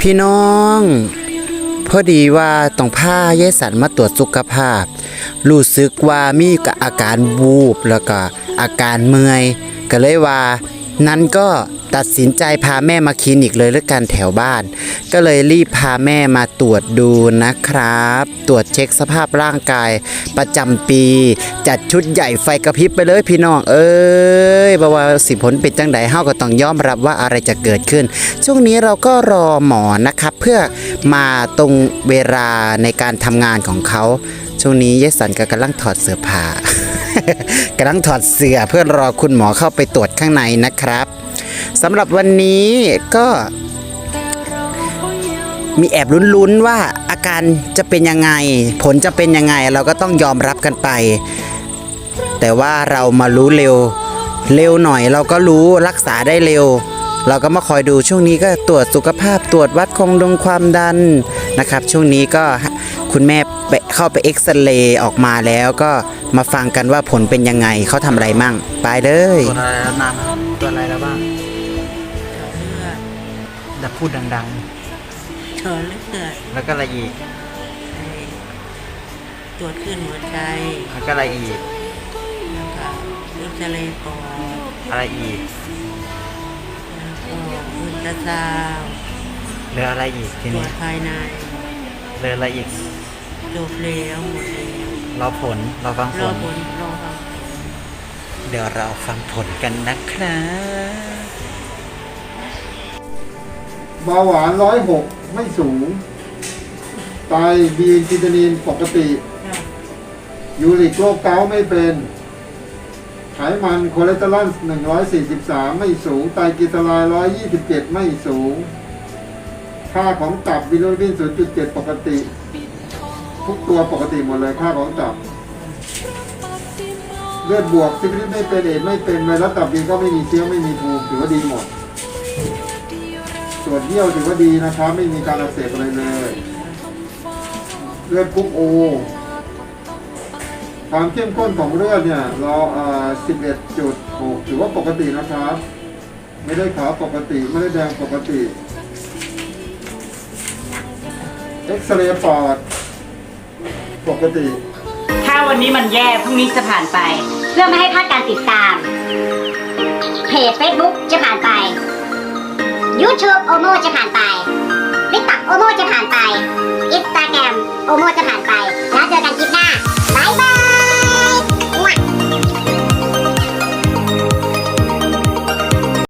พี่น้อง พอดีว่าต้องพายายสันมาตรวจสุขภาพ รู้สึกว่ามีอาการวูบแล้วก็อาการเมื่อย ก็เลยว่า นั้นก็ ตัดสินใจพาแม่มาคลินิกเลยแล้วกันแถวบ้าน ก็เลยรีบพาแม่มาตรวจดูนะครับ ตรวจเช็คสภาพร่างกาย ประจำปี จัดชุดใหญ่ไฟกระพริบไปเลยพี่น้อง เอ้ยบ่ว่าสิผลเป็นจังใดเฮาก็ต้องยอมรับว่าอะไรจะเกิดขึ้น ช่วงนี้เราก็รอหมอนะครับ เพื่อมาตรงเวลาในการทำงานของเขาช่วงนี้เยสันก็กำลังถอดเสื้อผ้ากำลังถอดเสื้อเพื่อรอคุณหมอเข้าไปตรวจข้างในนะครับ สำหรับวันนี้ก็มีแอบลุ้นๆว่าอาการจะเป็นยังไง ผลจะเป็นยังไงเราก็ต้องยอมรับกันไป แต่ว่าเรามารู้เร็ว เร็วหน่อยเราก็รู้รักษาได้เร็ว เราก็มาคอยดูช่วงนี้ก็ตรวจสุขภาพตรวจวัดความดงความดันนะครับ ช่วงนี้ก็คุณแม่ไปเข้าไปเอ็กซเรย์ออกมาแล้วก็มาฟังกันว่าผลเป็นยังไงเขาทำอะไรมั่ง ไปเลยตัวอะไรแล้วนานตัวอะไรแล้วบ้าง แต่พูดดังเฉอเลือดๆ แล้วก็อะไรอีกไอ้ตรวจขึ้นหัวใจ แล้วก็อะไรอีก แล้วก็เอ็กซเรย์ปอดอะไรอีก แล้วก็อุลตราซาวด์เหลืออะไรอีกทีตรวนี้จภายในเหลืออะไรอีก จบแล้วหมดแล้วรอผล รอฟังผรอล ผลรอฟัง เดี๋ยวเราฟังผลกันนะครับ เบาหวานร้อยหกไม่สูง ไตบีนกิตานีนปกติยูริกโรคเกาต์ไม่เป็น ไขมันคอเลสเตอรอล143 ไม่สูง ไตรกลีเซอไรด์127 ไม่สูง ค่าของตับบิลิรุบิน0.7 ปกติ ทุกตัวปกติหมดเลยค่าของตับ เลือดบวกซิฟิลิสไม่เป็นเอดส์ไม่เป็นไวรัสตับบีก็ไม่มีเชื้อไม่มีภูมิถือว่าดีหมด ส่วนเยี่ยวถือว่าดีนะครับ ไม่มีการอักเสบอะไรเลยเลือดกรุ๊ปโอความเข้มข้นของเลือดเนี่ยเราเอ่อ11.6ถือว่าปกตินะครับ ไม่ได้ขาวปกติไม่ได้แดงปกติเอ็กซเรย์ปอดปกติ ถ้าวันนี้มันแย่พรุ่งนี้จะผ่านไป เพื่อไม่ให้พลาดการติดตาม เพจ Facebook จะผ่านไป YouTube โอโมจะผ่านไป t ิ k t o k โอโมจะผ่านไป Instagram โอโมจะผ่านไป แล้วเจอกันคลิป